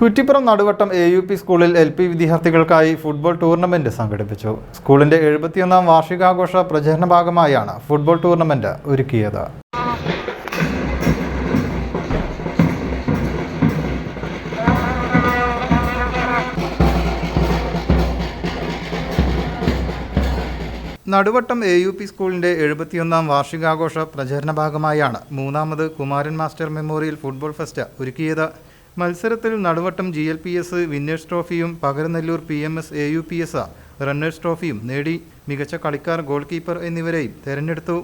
Kuttippuram Naduvattam A U P സ്കൂളിൽ L P വിദ്യാർത്ഥികൾക്കായി football tournament സംഘടിപ്പിച്ചു. സ്കൂളിന്റെ എഴുപത്തിയൊന്നാം വാർഷികാഘോഷ പ്രചരണ ഭാഗമായാണ് ഫുട്ബോൾ ടൂർണമെന്റ് ഒരുക്കിയത്. നടുവട്ടം എ യു പി സ്കൂളിന്റെ എഴുപത്തിയൊന്നാം വാർഷികാഘോഷ പ്രചരണ ഭാഗമായാണ് മൂന്നാമത് Kumaran master memorial football fest ഒരുക്കിയത്. മത്സരത്തിൽ Naduvattam G L P S winners ട്രോഫിയും Pakaranellur P M S A U P S runners ട്രോഫിയും നേടി മികച്ച കളിക്കാർ ഗോൾ കീപ്പർ എന്നിവരെയും തെരഞ്ഞെടുത്തു.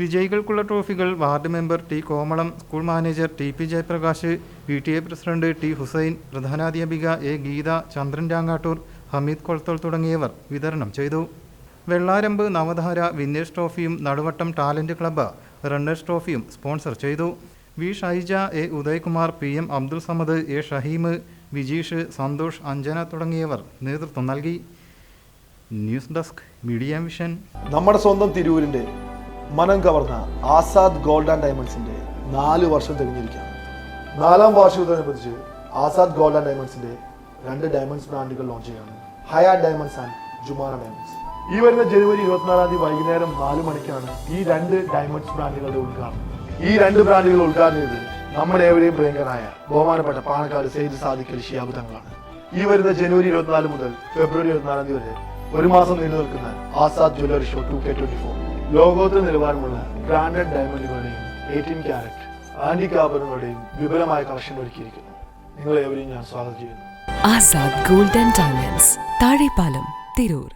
വിജയികൾക്കുള്ള ട്രോഫികൾ ward member T Komalam school manager T P Jayaprakash P T A president T Hussain പ്രധാനാധ്യാപിക A Geetha Chandran Rangattur Hameed Kolathol തുടങ്ങിയവർ വിതരണം ചെയ്തു. വെള്ളാരമ്പ് Navadhara winners ട്രോഫിയും നടുവട്ടം ടാലന്റ് ക്ലബ് റണ്ണേഴ്സ് ട്രോഫിയും സ്പോൺസർ ചെയ്തു. V Shaija A Udayakumar P M Abdul Samad A Shaheem Vijeesh Santhosh Anjana തുടങ്ങിയവർ നേതൃത്വം നൽകി. News desk media mission. നമ്മുടെ സ്വന്തം തിരൂരിന്റെ മനം കവർന്ന ആസാദ് ഗോൾഡ് ആൻഡ് ഡയമണ്ട്സിന്റെ നാല് വർഷം തികഞ്ഞിരിക്കുകയാണ് നാലാം വാർഷികത്തോടനുബന്ധിച്ച് ആസാദ് ഗോൾഡ് ആൻഡ് ഡയമണ്ട്സിന്റെ രണ്ട് ഡയമണ്ട്സ് ബ്രാൻഡുകൾ ലോഞ്ച് ചെയ്യാണ് Haya diamonds and Jumana diamonds. ഈ വരുന്ന ജനുവരി ഇരുപത്തിനാലാം തീയതി വൈകുന്നേരം നാല് മണിക്കാണ് ഈ രണ്ട് ഡയമണ്ട്സ് ബ്രാൻഡുകളുടെ ഉദ്ഘാടനം. ഈ രണ്ട് ബ്രാൻഡുകൾ ഉദ്ഘാടനം ചെയ്ത് നമ്മുടെ ഏവരെയും പ്രിയങ്കരായ ബഹുമാനപ്പെട്ട പാണക്കാട് സെയ്ദ് സാദിഖ് അലി ശിഹാബ് തങ്ങളാണ്. ഈ വരുന്ന ജനുവരി ഇരുപത്തിനാല് മുതൽ ഫെബ്രുവരി ഇരുപത്തിനാലാം തീയതി വരെ ഒരു മാസം നീണ്ടു നിൽക്കുന്ന Azad jewellery show two K twenty four ലോകോത്തര നിലവാരമുള്ള ബ്രാൻഡഡ് ഡയമണ്ടുകളുടെയും എയ്റ്റീൻ ക്യാരറ്റ് ആന്റിക് ആഭരണങ്ങളുടെയും വിപുലമായ കളക്ഷൻ ഒരുക്കിയിരിക്കുന്നു. നിങ്ങളെ ഞാൻ സ്വാഗതം ചെയ്യുന്നു. Azad golden diamonds Thazhepalam Tirur.